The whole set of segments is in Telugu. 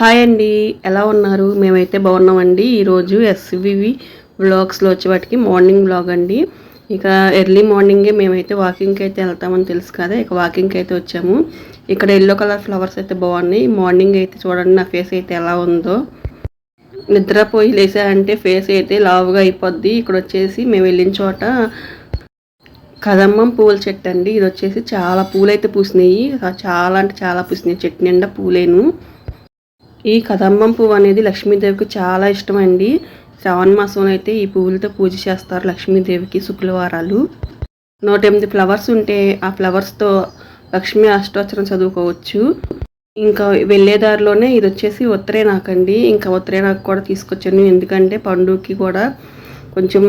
హాయ్ అండి. ఎలా ఉన్నారు? మేమైతే బాగున్నామండి. ఈరోజు ఎస్వివి వ్లాగ్స్లో వచ్చే వాటికి మార్నింగ్ వ్లాగ్ అండి. ఇక ఎర్లీ మార్నింగే మేమైతే వాకింగ్కి అయితే వెళ్తామని తెలుసు కదా ఇక వాకింగ్కి అయితే వచ్చాము. ఇక్కడ ఎల్లో కలర్ ఫ్లవర్స్ అయితే బాగున్నాయి. మార్నింగ్ అయితే చూడండి నా ఫేస్ అయితే ఎలా ఉందో. నిద్రపోయి లేసా అంటే ఫేస్ అయితే లావుగా అయిపోద్ది. ఇక్కడ వచ్చేసి మేము వెళ్ళిన చోట కదమ్మం పూల చెట్టు అండి. ఇది వచ్చేసి చాలా పూలు అయితే పూసినాయి. చాలా అంటే చాలా పూసినాయి. చెట్టు నిండా పూలేను. ఈ కదంబం పువ్వు అనేది లక్ష్మీదేవికి చాలా ఇష్టం అండి శ్రావణ మాసంలో అయితే ఈ పువ్వులతో పూజ చేస్తారు లక్ష్మీదేవికి శుక్రవారాలు నూట ఎనిమిది ఫ్లవర్స్ ఉంటే ఆ ఫ్లవర్స్తో లక్ష్మీ అష్టోత్తరం చదువుకోవచ్చు. ఇంకా వెళ్ళేదారిలోనే ఇది వచ్చేసి నాకండి ఇంకా నాకు కూడా తీసుకొచ్చాను. ఎందుకంటే పండుగకి కూడా కొంచెం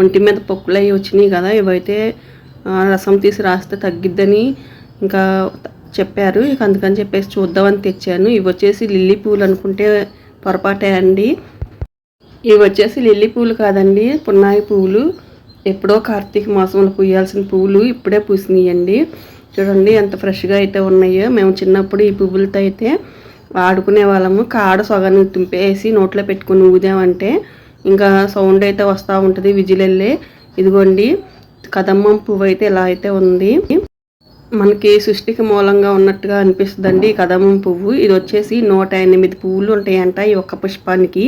ఒంటి మీద పొక్కులు అవి వచ్చినాయి కదా. ఇవైతే రసం తీసి రాస్తే తగ్గిద్దని ఇంకా చెప్పారు. ఇక అందుకని చెప్పేసి చూద్దామని తెచ్చాను. ఇవి వచ్చేసి లిల్లీ పూలు అనుకుంటే పొరపాటే అండి. ఇవి వచ్చేసి లిల్లీ పూలు కాదండి పున్నాయి పువ్వులు ఎప్పుడో కార్తీక మాసంలో పూయాల్సిన పువ్వులు ఇప్పుడే పూసినాయండి. చూడండి ఎంత ఫ్రెష్గా అయితే ఉన్నాయో. మేము చిన్నప్పుడు ఈ పువ్వులతో అయితే ఆడుకునే వాళ్ళము. కాడ సొగని తుంపేసి నోట్లో పెట్టుకుని ఊదామంటే ఇంకా సౌండ్ అయితే వస్తూ ఉంటుంది విజిలెళ్ళే. ఇదిగోండి కదమ్మం పువ్వు అయితే ఇలా అయితే ఉంది. మనకి సృష్టికి మూలంగా ఉన్నట్టుగా అనిపిస్తుందండి కదమం పువ్వు. ఇది వచ్చేసి నూట ఎనిమిది పువ్వులు ఉంటాయంట ఈ ఒక్క పుష్పానికి.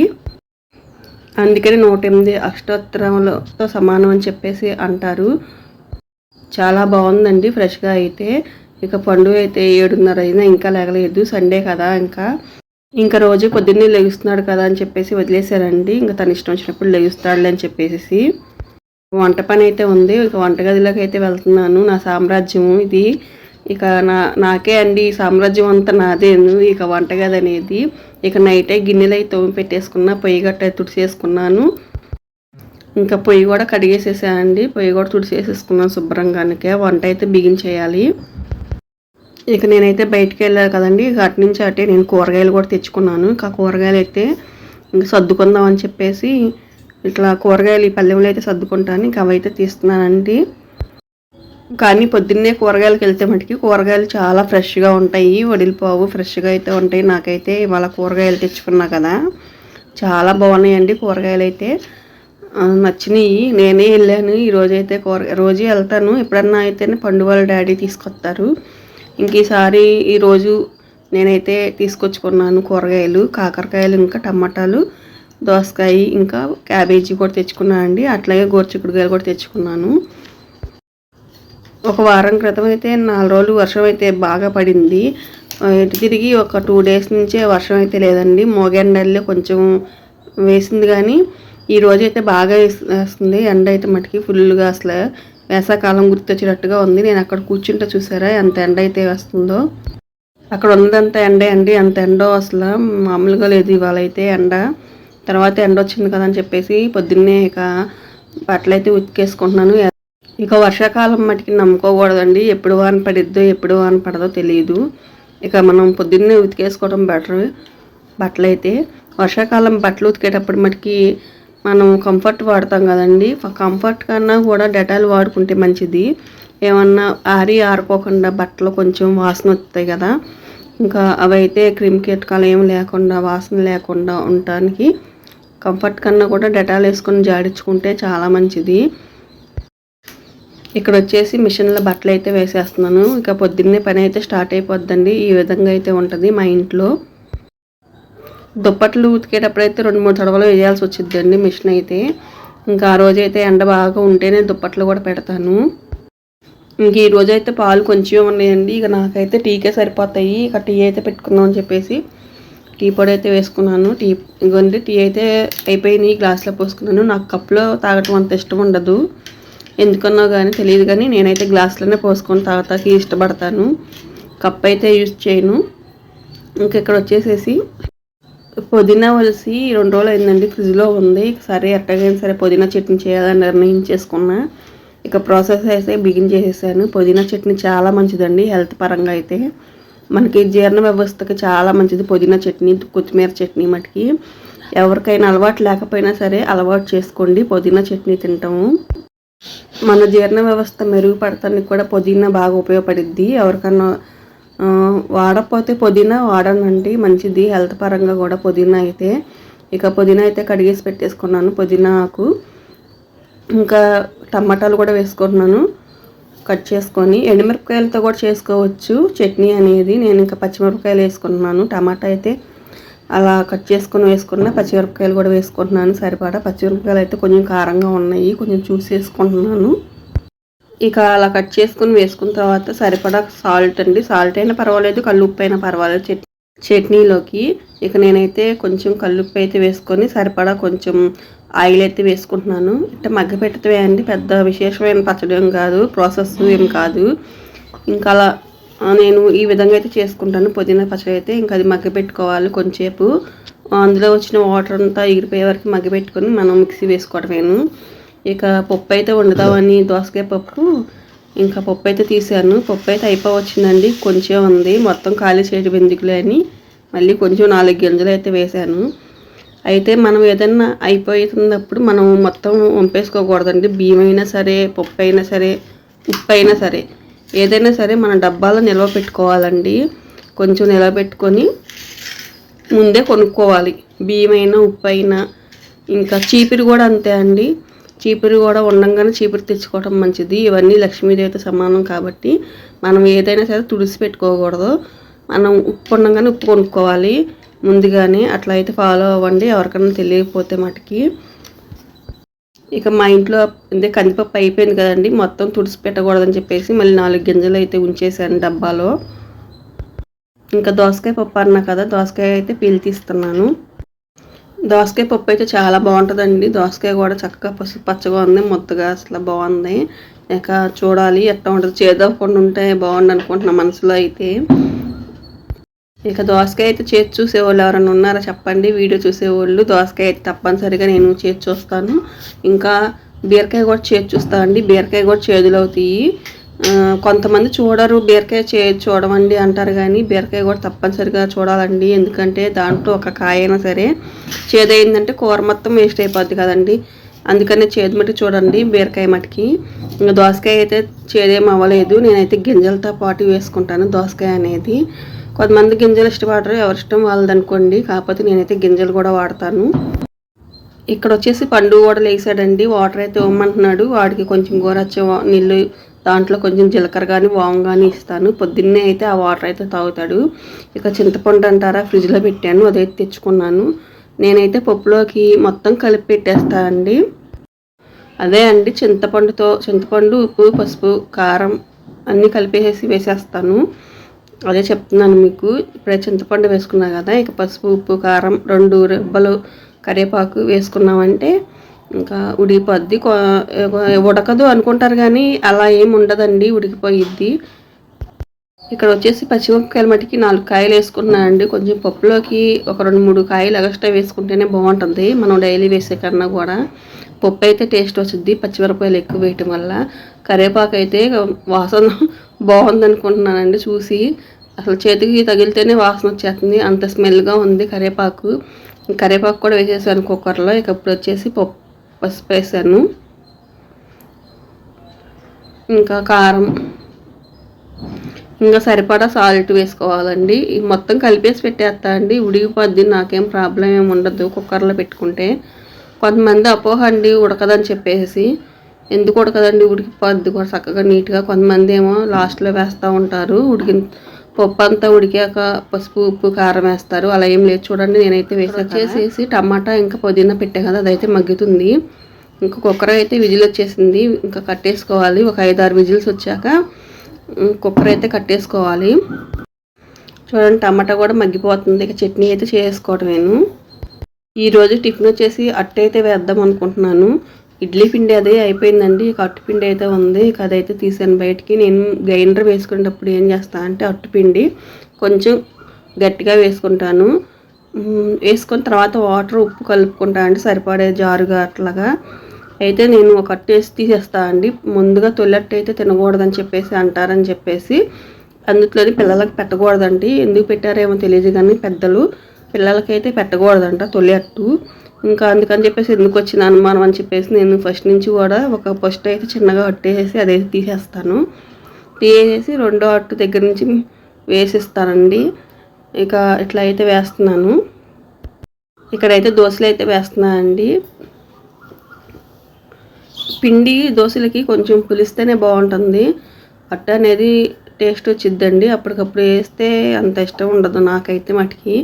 అందుకని నూట ఎనిమిది అష్టోత్తరములతో సమానం అని చెప్పేసి అంటారు. చాలా బాగుందండి ఫ్రెష్గా అయితే. ఇక పండుగ అయితే ఏడున్నర అయినా ఇంకా లేగలేదు. సండే కదా ఇంకా. ఇంకా రోజు పొద్దున్నే లెగుస్తున్నాడు కదా అని చెప్పేసి వదిలేశారండి. ఇంకా తన ఇష్టం వచ్చినప్పుడు లెగుస్తాడులే అని చెప్పేసి వంట పని అయితే ఉంది. ఇక వంటగదిలోకి అయితే వెళ్తున్నాను. నా సామ్రాజ్యం ఇది. ఇక నా నాకే అండి ఈ సామ్రాజ్యం అంతా నాదేను. ఇక వంటగది అనేది ఇక నైటే గిన్నెలు అయితే తోమి పెట్టేసుకున్నా పొయ్యి గట్ట తుడిచేసుకున్నాను. ఇంకా పొయ్యి కూడా కడిగేసేసానండి పొయ్యి కూడా తుడిచేసేసుకున్నాను శుభ్రంగానికే. వంట అయితే బిగించేయాలి ఇక నేనైతే బయటికి వెళ్ళాను కదండి. ఇక అటు నుంచి అటే నేను కూరగాయలు కూడా తెచ్చుకున్నాను. ఇంకా కూరగాయలు అయితే ఇంకా సర్దుకుందాం అని చెప్పేసి ఇట్లా కూరగాయలు ఈ పల్లెంలో అయితే సర్దుకుంటాను ఇంకా అవైతే తీస్తున్నానండి. కానీ పొద్దున్నే కూరగాయలకు వెళ్తే మటుకి కూరగాయలు చాలా ఫ్రెష్గా ఉంటాయి వడిలిపోవు ఫ్రెష్గా అయితే ఉంటాయి. నాకైతే ఇవాళ కూరగాయలు తెచ్చుకున్నా కదా చాలా బాగున్నాయండి కూరగాయలు అయితే. నచ్చినాయి. నేనే వెళ్ళాను ఈరోజు అయితే కూర రోజు వెళ్తాను. ఎప్పుడన్నా అయితేనే పండు వాళ్ళ డాడీ తీసుకొస్తారు. ఇంక ఈసారి ఈరోజు నేనైతే తీసుకొచ్చుకున్నాను కూరగాయలు కాకరకాయలు ఇంకా టమాటాలు. దోసకాయ ఇంకా క్యాబేజీ కూడా తెచ్చుకున్నాను అండి. అట్లాగే గోరుచిక్కుడుకాయలు కూడా తెచ్చుకున్నాను. ఒక వారం క్రితం అయితే నాలుగు రోజులు వర్షం అయితే బాగా పడింది. ఇటు తిరిగి ఒక టూ డేస్ నుంచే వర్షం అయితే లేదండి. మోగెండల్లో కొంచెం వేసింది కానీ ఈ రోజు అయితే బాగా వేస్తుంది. ఎండ అయితే మటుకి ఫుల్గా అసలు వేసాకాలం గుర్తొచ్చేటట్టుగా ఉంది. నేను అక్కడ కూర్చుంటే చూసారా ఎంత ఎండ అయితే వస్తుందో. అక్కడ ఉన్నదంత ఎండే అండి. అంత ఎండో అసలు మామూలుగా లేదు. ఇవాళ అయితే ఎండ. తర్వాత ఎండ వచ్చింది కదా అని చెప్పేసి పొద్దున్నే ఇక బట్టలు అయితే ఉతికేసుకుంటున్నాను. ఇక వర్షాకాలం మటుకి నమ్ముకోకూడదండి. ఎప్పుడు వాన పడిద్దో ఎప్పుడు వాన పడదో తెలియదు ఇక మనం పొద్దున్నే ఉతికేసుకోవడం బెటర్. బట్టలు అయితే వర్షాకాలం బట్టలు ఉతికేటప్పుడు మటుకి మనం కంఫర్ట్ వాడతాం కదండి. కంఫర్ట్ కన్నా కూడా డెటాల్ వాడుకుంటే మంచిది. ఏమన్నా ఆరి ఆరుకోకుండా బట్టలు కొంచెం వాసన వస్తాయి కదా. ఇంకా అవైతే క్రిమ్ కీటకాలు ఏం లేకుండా వాసన లేకుండా ఉండటానికి కంఫర్ట్ కన్నా కూడా డెటాల్ వేసుకొని జాడించుకుంటే చాలా మంచిది. ఇక్కడ వచ్చేసి మిషన్లో బట్టలు అయితే వేసేస్తున్నాను. ఇక పొద్దున్నే పని అయితే స్టార్ట్ అయిపోద్దండి. ఈ విధంగా అయితే ఉంటుంది మా ఇంట్లో. దుప్పట్లు ఉతికేటప్పుడు అయితే రెండు మూడు తడవలు వేయాల్సి వచ్చిందండి మిషన్ అయితే. ఇంకా ఆ రోజైతే ఎండ బాగా ఉంటేనే దుప్పట్లు కూడా పెడతాను. ఇంక ఈ రోజు అయితే పాలు కొంచెం ఉన్నాయండి. ఇక నాకైతే టీకే సరిపోతాయి. ఇక టీ అయితే పెట్టుకుందాం అని చెప్పేసి టీ పొడి అయితే వేసుకున్నాను. టీ ఇగోండి టీ అయితే అయిపోయినాయి గ్లాస్లో పోసుకున్నాను. నాకు కప్లో తాగటం అంత ఇష్టం ఉండదు. ఎందుకన్నా కానీ తెలియదు కానీ నేనైతే గ్లాస్లోనే పోసుకొని తాగటానికి ఇష్టపడతాను. కప్ అయితే యూజ్ చేయను. ఇంకెక్కడ వచ్చేసేసి పుదీనా వలిసి రెండు రోజులు అయిందండి ఫ్రిడ్జ్లో ఉంది. సరే ఎట్టగైనా సరే పుదీనా చట్నీ చేయాలని నిర్ణయించేసుకున్నా. ఇక ప్రాసెస్ అయితే బిగిన్ చేసేసాను. పుదీనా చట్నీ చాలా మంచిదండి హెల్త్ పరంగా అయితే. మనకి జీర్ణ వ్యవస్థకి చాలా మంచిది. పుదీనా చట్నీ కొత్తిమీర చట్నీ మటుకి. ఎవరికైనా అలవాటు లేకపోయినా సరే అలవాటు చేసుకోండి. పుదీనా చట్నీ తింటాము. మన జీర్ణ వ్యవస్థ మెరుగుపడటానికి కూడా పుదీనా బాగా ఉపయోగపడిద్ది. ఎవరికన్నా వాడకపోతే పుదీనా వాడనండి. మంచిది. హెల్త్ పరంగా కూడా పుదీనా అయితే. ఇక పుదీనా అయితే కడిగేసి పెట్టేసుకున్నాను పుదీనాకు. ఇంకా టమాటాలు కూడా వేసుకుంటున్నాను. కట్ చేసుకొని ఎండుమిరపకాయలతో కూడా చేసుకోవచ్చు. చట్నీ అనేది నేను ఇంకా పచ్చిమిరపకాయలు వేసుకుంటున్నాను. టమాటా అయితే అలా కట్ చేసుకొని వేసుకున్న పచ్చిమిరపకాయలు కూడా వేసుకుంటున్నాను. సరిపడా పచ్చిమిరపకాయలు అయితే కొంచెం కారంగా ఉన్నాయి. కొంచెం చూసి వేసుకుంటున్నాను. ఇక అలా కట్ చేసుకుని వేసుకున్న తర్వాత సరిపడా సాల్ట్ అండి. సాల్ట్ అయినా పర్వాలేదు. కళ్ళు ఉప్పు అయినా పర్వాలేదు. చట్నీ చట్నీలోకి ఇక నేనైతే కొంచెం కల్లుప్పు అయితే వేసుకొని సరిపడా కొంచెం ఆయిల్ అయితే వేసుకుంటున్నాను. ఇట్లా మగ్గపెట్టడమే అండి పెద్ద విశేషమైన పచ్చడి ఏం కాదు ప్రాసెస్ ఏం కాదు. ఇంకా అలా నేను ఈ విధంగా అయితే చేసుకుంటాను. పుదీనా పచ్చడి అయితే ఇంకా అది మగ్గ పెట్టుకోవాలి కొంచెంసేపు. అందులో వచ్చిన వాటర్ అంతా ఎగిరిపోయే వరకు మగ్గ పెట్టుకొని మనం మిక్సీ వేసుకోవడమేను. ఇక పప్పు అయితే వండుదామని దోసకాయ పప్పు ఇంకా పప్పు అయితే తీసాను పప్పు అయితే అయిపోవచ్చిందండి. కొంచెం ఉంది. మొత్తం ఖాళీ చేయడం ఎందుకులే అని మళ్ళీ కొంచెం నాలుగు గింజలు అయితే వేశాను. అయితే మనం ఏదన్నా అయిపోతున్నప్పుడు మనం మొత్తం వంపేసుకోకూడదండి. బియ్యం అయినా సరే పప్పు అయినా సరే ఉప్పు అయినా సరే ఏదైనా సరే మన డబ్బాలో నిల్వ పెట్టుకోవాలండి. కొంచెం నిల్వ పెట్టుకొని ముందే కొనుక్కోవాలి. బియ్యం అయినా ఉప్పు అయినా ఇంకా చీపిరి కూడా అంతే అండి. చీపురు కూడా ఉండంగానే చీపురు తెచ్చుకోవడం మంచిది. ఇవన్నీ లక్ష్మీదేవితో సమానం కాబట్టి మనం ఏదైనా సరే తుడిసి పెట్టుకోకూడదు. మనం ఉప్పు ఉండగానే ఉప్పు కొనుక్కోవాలి. ముందుగానే అట్లా అయితే ఫాలో అవ్వండి. ఎవరికైనా తెలియకపోతే మటుకి. ఇక మా ఇంట్లో అంటే కందిపప్పు అయిపోయింది కదండి. మొత్తం తుడిసి పెట్టకూడదని చెప్పేసి మళ్ళీ నాలుగు గింజలు అయితే ఉంచేసాను డబ్బాలో. ఇంకా దోసకాయ పప్పు అన్నా కదా దోసకాయ అయితే పీల్ తీస్తున్నాను. దోసకాయ పప్పు అయితే చాలా బాగుంటుందండి. దోసకాయ కూడా చక్కగా పసుపు పచ్చగా ఉంది ముద్దగా అసలు బాగుంది. ఇక చూడాలి ఎట్లా ఉంటుంది. చేదవకుండా ఉంటే బాగుండు అనుకుంటున్నా మనసులో అయితే. ఇక దోసకాయ అయితే చేతి చూసేవాళ్ళు ఎవరైనా ఉన్నారా చెప్పండి. వీడియో చూసేవాళ్ళు దోసకాయ అయితే తప్పనిసరిగా నేను చేతి చూస్తాను. ఇంకా బీరకాయ కూడా చేతి చూస్తాను అండి. బీరకాయ కూడా చేదులు అవుతాయి. కొంతమంది చూడరు బీరకాయ చే చూడమండి అంటారు కానీ బీరకాయ కూడా తప్పనిసరిగా చూడాలండి. ఎందుకంటే దాంట్లో ఒక కాయ అయినా సరే చేదైందంటే కూర మొత్తం వేస్ట్ అయిపోద్ది కదండి. అందుకనే చేదు మట్టి చూడండి బీరకాయ మట్టికి. ఇంకా దోసకాయ అయితే చేదేం అవ్వలేదు. నేనైతే గింజలతో పాటు వేసుకుంటాను దోసకాయ అనేది. కొంతమంది గింజలు ఇష్టపడరు ఎవరి ఇష్టం వాళ్ళది అనుకోండి కాకపోతే నేనైతే గింజలు కూడా వాడతాను. ఇక్కడ వచ్చేసి పండు కూడా లేసాడండి. వాటర్ అయితే ఇవ్వమంటున్నాడు. వాడికి కొంచెం గోరచ్చ నీళ్ళు దాంట్లో కొంచెం జీలకర్ర కానీ వాము కానీ ఇస్తాను. పొద్దున్నే అయితే ఆ వాటర్ అయితే తాగుతాడు. ఇక చింతపండు అంటారా ఫ్రిడ్జ్లో పెట్టాను అదైతే తెచ్చుకున్నాను. నేనైతే పప్పులోకి మొత్తం కలిపి పెట్టేస్తానండి అదే అండి చింతపండుతో చింతపండు ఉప్పు పసుపు కారం అన్నీ కలిపేసి వేసేస్తాను. అదే చెప్తున్నాను మీకు. ఇప్పుడే చింతపండు వేసుకున్నా కదా ఇక పసుపు ఉప్పు కారం రెండు రెబ్బలు కరివేపాకు వేసుకున్నామంటే ఇంకా ఉడికిపోద్ది. ఉడకదు అనుకుంటారు కానీ అలా ఏమి ఉండదండి ఉడికిపోయిద్ది. ఇక్కడ వచ్చేసి పచ్చిమిరపకాయల మట్టికి నాలుగు కాయలు వేసుకున్నానండి కొంచెం పప్పులోకి ఒక రెండు మూడు కాయలు ఎక్స్ట్రా వేసుకుంటేనే బాగుంటుంది. మనం డైలీ వేసే కన్నా కూడా పప్పు అయితే టేస్ట్ వచ్చింది పచ్చిమిరపకాయలు ఎక్కువ వేయటం వల్ల కరివేపాకు అయితే వాసన బాగుంది అనుకుంటున్నానండి చూసి. అసలు చేతికి తగిలితేనే వాసన వచ్చేస్తుంది. అంత స్మెల్గా ఉంది కరివేపాకు. కరివేపాకు కూడా వేసేసాను కుక్కర్లో. ఇక ఇప్పుడు వచ్చేసి పప్పు. పసుపు వేసాను. ఇంకా కారం. ఇంకా సరిపడా సాల్ట్ వేసుకోవాలండి. మొత్తం కలిపేసి పెట్టేస్తా అండి. ఉడికిపోద్ది నాకేం ప్రాబ్లం ఏమి ఉండదు. కుక్కర్లో పెట్టుకుంటే. కొంతమంది అపోహ అండి ఉడకదని చెప్పేసి. ఎందుకు ఉడకదండి? ఉడికిపోద్ది కూడా చక్కగా నీట్గా కొంతమంది ఏమో లాస్ట్లో వేస్తూ ఉంటారు. ఉడికి పప్పు అంతా ఉడికాక పసుపు ఉప్పు కారం వేస్తారు. అలా ఏం లేదు చూడండి నేనైతే వేసాక చేసేసి టమాటా ఇంకా పుదీనా పెట్టా కదా అదైతే మగ్గుతుంది. ఇంకా కుక్కర్ అయితే విజిల్ వచ్చేసింది. ఇంకా కట్టేసుకోవాలి. ఒక ఐదు ఆరు విజిల్స్ వచ్చాక కుక్కర్ అయితే కట్టేసుకోవాలి. చూడండి టమాటా కూడా మగ్గిపోతుంది. ఇక చట్నీ అయితే చేసుకోవటమేను. ఈరోజు టిఫిన్ వచ్చేసి అట్టు అయితే వేద్దాం అనుకుంటున్నాను. ఇడ్లీ పిండి అదే అయిపోయిందండి ఇక అట్టు పిండి అయితే ఉంది. ఇక అదైతే తీసాను బయటికి. నేను గ్రైండర్ వేసుకునేటప్పుడు ఏం చేస్తాను అంటే అట్టుపిండి కొంచెం గట్టిగా వేసుకుంటాను. వేసుకున్న తర్వాత వాటర్ ఉప్పు కలుపుకుంటా అండి సరిపడే జారుగా అట్లాగా. అయితే నేను ఒక అట్టు వేసి తీసేస్తా అండి. ముందుగా తొలట్టు అయితే తినకూడదని చెప్పేసి అంటారని చెప్పేసి అందులోని పిల్లలకు పెట్టకూడదండి. ఎందుకు పెట్టారేమో తెలియదు కానీ పెద్దలు పిల్లలకైతే పెట్టకూడదంట తొలి అట్టు. ఇంకా అందుకని చెప్పేసి ఎందుకు వచ్చిన అనుమానం అని చెప్పేసి నేను ఫస్ట్ నుంచి కూడా ఒక ఫస్ట్ అయితే చిన్నగా అట్టేసి అదైతే తీసేస్తాను. తీసేసి రెండో అట్టు దగ్గర నుంచి వేసిస్తానండి. ఇక ఇట్లా అయితే వేస్తున్నాను. ఇక్కడైతే దోశలు అయితే వేస్తున్నానండి. పిండి దోశలకి కొంచెం పులిస్తేనే బాగుంటుంది. అట్ట అనేది టేస్ట్ వచ్చిద్దండి. అప్పటికప్పుడు వేస్తే అంత ఇష్టం ఉండదు నాకైతే మటుకి.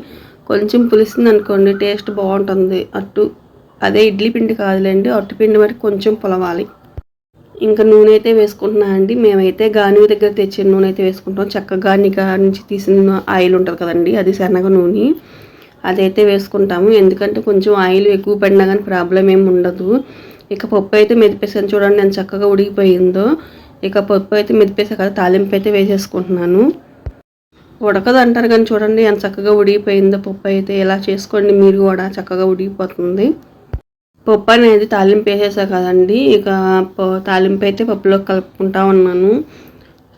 కొంచెం పులిసింది అనుకోండి టేస్ట్ బాగుంటుంది. అట్టు అదే ఇడ్లీ పిండి కాదులేండి అట్టుపిండి మరి కొంచెం పొలవాలి. ఇంకా నూనె అయితే వేసుకుంటున్నా అండి. మేమైతే గాని దగ్గర తెచ్చిన నూనె అయితే వేసుకుంటాం. చక్క గాని నుంచి తీసిన ఆయిల్ ఉంటుంది కదండి అది శనగ నూనె అదైతే వేసుకుంటాము. ఎందుకంటే కొంచెం ఆయిల్ ఎక్కువ పడినా కానీ ప్రాబ్లం ఏమి ఉండదు. ఇక పప్పు అయితే మెదిపేసాను చూడండి నేను చక్కగా ఉడికిపోయిందో. ఇక పప్పు అయితే మెదిపేసా కదా తాలింపు అయితే వేసేసుకుంటున్నాను. ఉడకదు అంటారు కానీ చూడండి ఎంత చక్కగా ఉడిగిపోయిందో పప్పు అయితే ఇలా చేసుకోండి మీరు కూడా చక్కగా ఉడిగిపోతుంది పప్పు అనేది తాలింపు వేసేసా కదండి ఇక తాలింపు అయితే పప్పులో కలుపుకుంటా ఉన్నాను.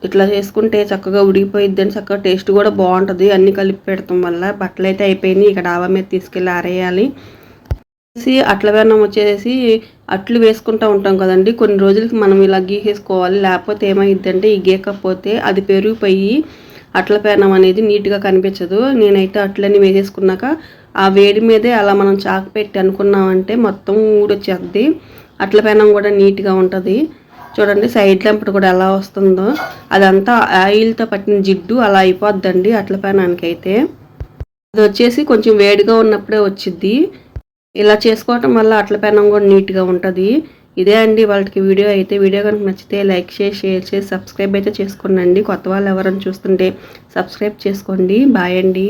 ఇట్లా చేసుకుంటే చక్కగా ఉడిగిపోయిద్ది అని చక్కగా టేస్ట్ కూడా బాగుంటుంది. అన్నీ కలిపి పెడతాం వల్ల బట్టలు అయితే అయిపోయినాయి ఇక డాబా మీద తీసుకెళ్ళి ఆరేయాలి. అట్ల వెన్నం వచ్చేసి అట్లు వేసుకుంటూ ఉంటాం కదండి. కొన్ని రోజులకి మనం ఇలా గీసేసుకోవాలి లేకపోతే ఏమైందంటే ఈ గీకపోతే అది పెరిగిపోయి అట్ల పేనం అనేది నీట్గా కనిపించదు. నేనైతే అట్లన్నీ వేసేసుకున్నాక ఆ వేడి మీదే అలా మనం చాకు పెట్టి అనుకున్నామంటే మొత్తం ఊడొచ్చేద్ది. అట్ల పేనం కూడా నీట్గా ఉంటుంది. చూడండి సైడ్ లెంపుడు కూడా ఎలా వస్తుందో. అదంతా ఆయిల్తో పట్టిన జిడ్డు అలా అయిపోద్దండి అట్ల పేనానికి అయితే అది వచ్చేసి కొంచెం వేడిగా ఉన్నప్పుడే వచ్చిద్ది. ఇలా చేసుకోవటం వల్ల అట్ల పెనం కూడా నీట్గా ఉంటుంది. ఇదే అండి వాళ్ళకి వీడియో అయితే. వీడియో కనుక నచ్చితే లైక్ చేసి షేర్ చేసి సబ్స్క్రైబ్ అయితే చేసుకోండి కొత్త వాళ్ళు ఎవరైనా చూస్తుంటే సబ్స్క్రైబ్ చేసుకోండి. బాయ్ అండి.